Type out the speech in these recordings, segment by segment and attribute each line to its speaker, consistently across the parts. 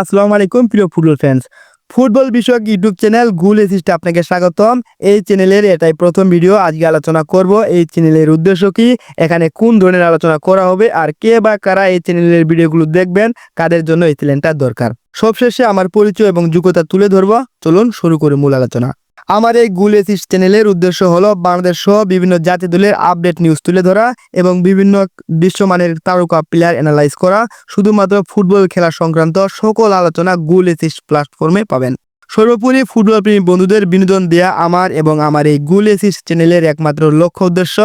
Speaker 1: আসসালামু আলাইকুম, প্রিয় ফুটবল ফ্যান্স ফুটবল বিষয়ক ইউটিউব চ্যানেল গুল এসিস্টে আপনাকে স্বাগতম। এই চ্যানেলের এটাই প্রথম ভিডিও। আজকে আলোচনা করব এই চ্যানেলের উদ্দেশ্য কি, এখানে কোন ধরনের আলোচনা করা হবে, আর কে বা কারা এই চ্যানেলের ভিডিওগুলো দেখবেন, কাদের জন্য এই চ্যানেলটা দরকার। সবশেষে আমার পরিচয় এবং যোগ্যতা তুলে ধরবো। চলুন শুরু করে মূল আলোচনা। আমার এই গুল এসিস্ট চ্যানেলের উদ্দেশ্য হলো বাংলাদেশ সহ বিভিন্ন জাতি দলের আপডেট নিউজ তুলে ধরা এবং বিভিন্ন বিশ্বমানের তারকা প্লেয়ার অ্যানালাইজ করা। শুধুমাত্র ফুটবল খেলা সংক্রান্ত সকল আলোচনা গুল এসিস্ট প্ল্যাটফর্মে পাবেন। সর্বোপরি ফুটবল প্রেমী বন্ধুদের বিনোদন দেয়া আমার এবং আমার এই গুল এসিস্ট চ্যানেলের একমাত্র লক্ষ্য উদ্দেশ্য।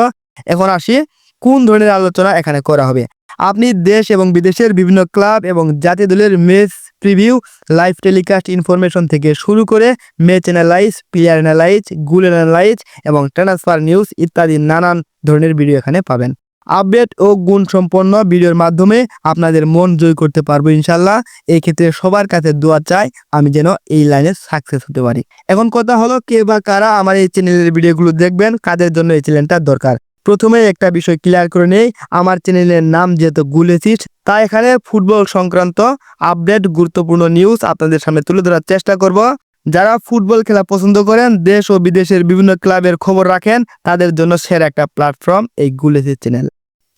Speaker 1: এখন আসি, কোন ধরনের আলোচনা এখানে করা হবে? আপনি দেশ এবং বিদেশের বিভিন্ন ক্লাব এবং জাতীয় দলের match preview live telecast information থেকে শুরু করে match analyse player analyse goal analyse এবং ট্রান্সফার নিউজ ইত্যাদি নানান ধরনের ভিডিও এখানে পাবেন। আপডেট ও গুণ সম্পন্ন ভিডিওর মাধ্যমে আপনাদের মন জয় করতে পারব ইনশাল্লাহ এই ক্ষেত্রে সবার কাছে দোয়া চাই আমি যেন এই লাইনে সাকসেস হতে পারি। এখন কথা হলো কে বা কারা আমার এই চ্যানেলের ভিডিওগুলো দেখবেন, কাদের জন্য এই চ্যানেলটা দরকার? প্রথমে একটা বিষয় ক্লিয়ার করে নেই। আমার চ্যানেলের নাম যেহেতু গুলেছিস তাই এখানে ফুটবল সংক্রান্ত আপডেট গুরুত্বপূর্ণ নিউজ আপনাদের সামনে তুলে ধরার চেষ্টা করব। যারা ফুটবল খেলা পছন্দ করেন, দেশ ও বিদেশের বিভিন্ন ক্লাবের খবর রাখেন, তাদের জন্য সেরা একটা প্ল্যাটফর্ম এই গুলেছিস চ্যানেল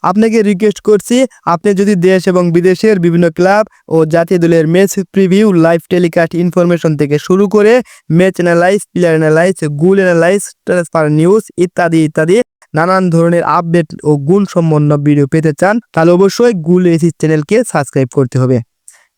Speaker 1: আপনাকে রিকোয়েস্ট করছি, আপনি যদি দেশ এবং বিদেশের বিভিন্ন ক্লাব ও জাতীয় দলের match preview live telecast information থেকে শুরু করে match analyse player analyse goal analyse transfer news ইত্যাদি ইত্যাদি নানান ধরনের আপডেট ও গুণ সম্পন্ন ভিডিও পেতে চান, তাহলে অবশ্যই গুল এসি চ্যানেলকে সাবস্ক্রাইব করতে হবে।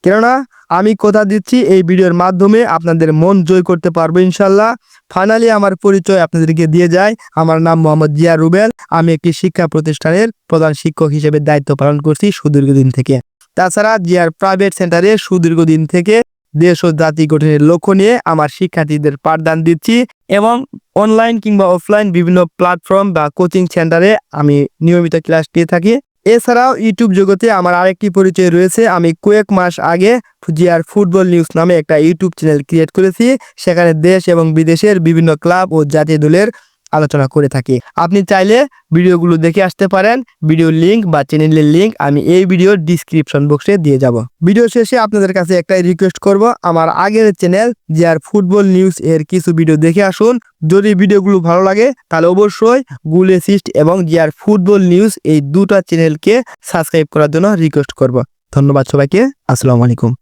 Speaker 1: কেননা, আমি কথা দিচ্ছি এই ভিডিওর মাধ্যমে আপনাদের মন জয় করতে পারব ইনশাল্লাহ ফাইনালি আমার পরিচয় আপনাদেরকে দিয়ে যায়। আমার নাম মোহাম্মদ জিয়া রুবেল। আমি একটি শিক্ষা প্রতিষ্ঠানের প্রধান শিক্ষক হিসেবে দায়িত্ব পালন করছি সুদীর্ঘদিন থেকে। তাছাড়া জিয়ার প্রাইভেট সেন্টারে সুদীর্ঘদিন থেকে দেশ ও জাতি গঠনের লক্ষ্য নিয়ে আমার শিক্ষার্থীদের পাঠদান দিচ্ছি এবং অনলাইন কিংবা অফলাইন বিভিন্ন প্ল্যাটফর্ম বা কোচিং সেন্টারে আমি নিয়মিত ক্লাস দিয়ে থাকি। এছাড়াও ইউটিউব জগতে আমার আরেকটি পরিচয় রয়েছে। আমি কয়েক মাস আগে জিআর ফুটবল নিউজ নামে একটা ইউটিউব চ্যানেল ক্রিয়েট করেছি। সেখানে দেশ এবং বিদেশের বিভিন্ন ক্লাব ও জাতীয় দলের আলোচনা করে থাকি। আপনি চাইলে ভিডিওগুলো দেখে আসতে পারেন। ভিডিওর লিঙ্ক বা চ্যানেলের লিঙ্ক আমি এই ভিডিওর ডিসক্রিপশন বক্সে দিয়ে যাব। ভিডিও শেষে আপনাদের কাছে একটাই রিকোয়েস্ট করব, আমার আগের চ্যানেল জিআর ফুটবল নিউজ এর কিছু ভিডিও দেখে আসুন। যদি ভিডিওগুলো ভালো লাগে, তাহলে অবশ্যই গুল অ্যাসিস্ট এবং জিআর ফুটবল নিউজ এই দুটো চ্যানেলকে সাবস্ক্রাইব করার জন্য রিকোয়েস্ট করব। ধন্যবাদ সবাইকে, আসসালামু আলাইকুম।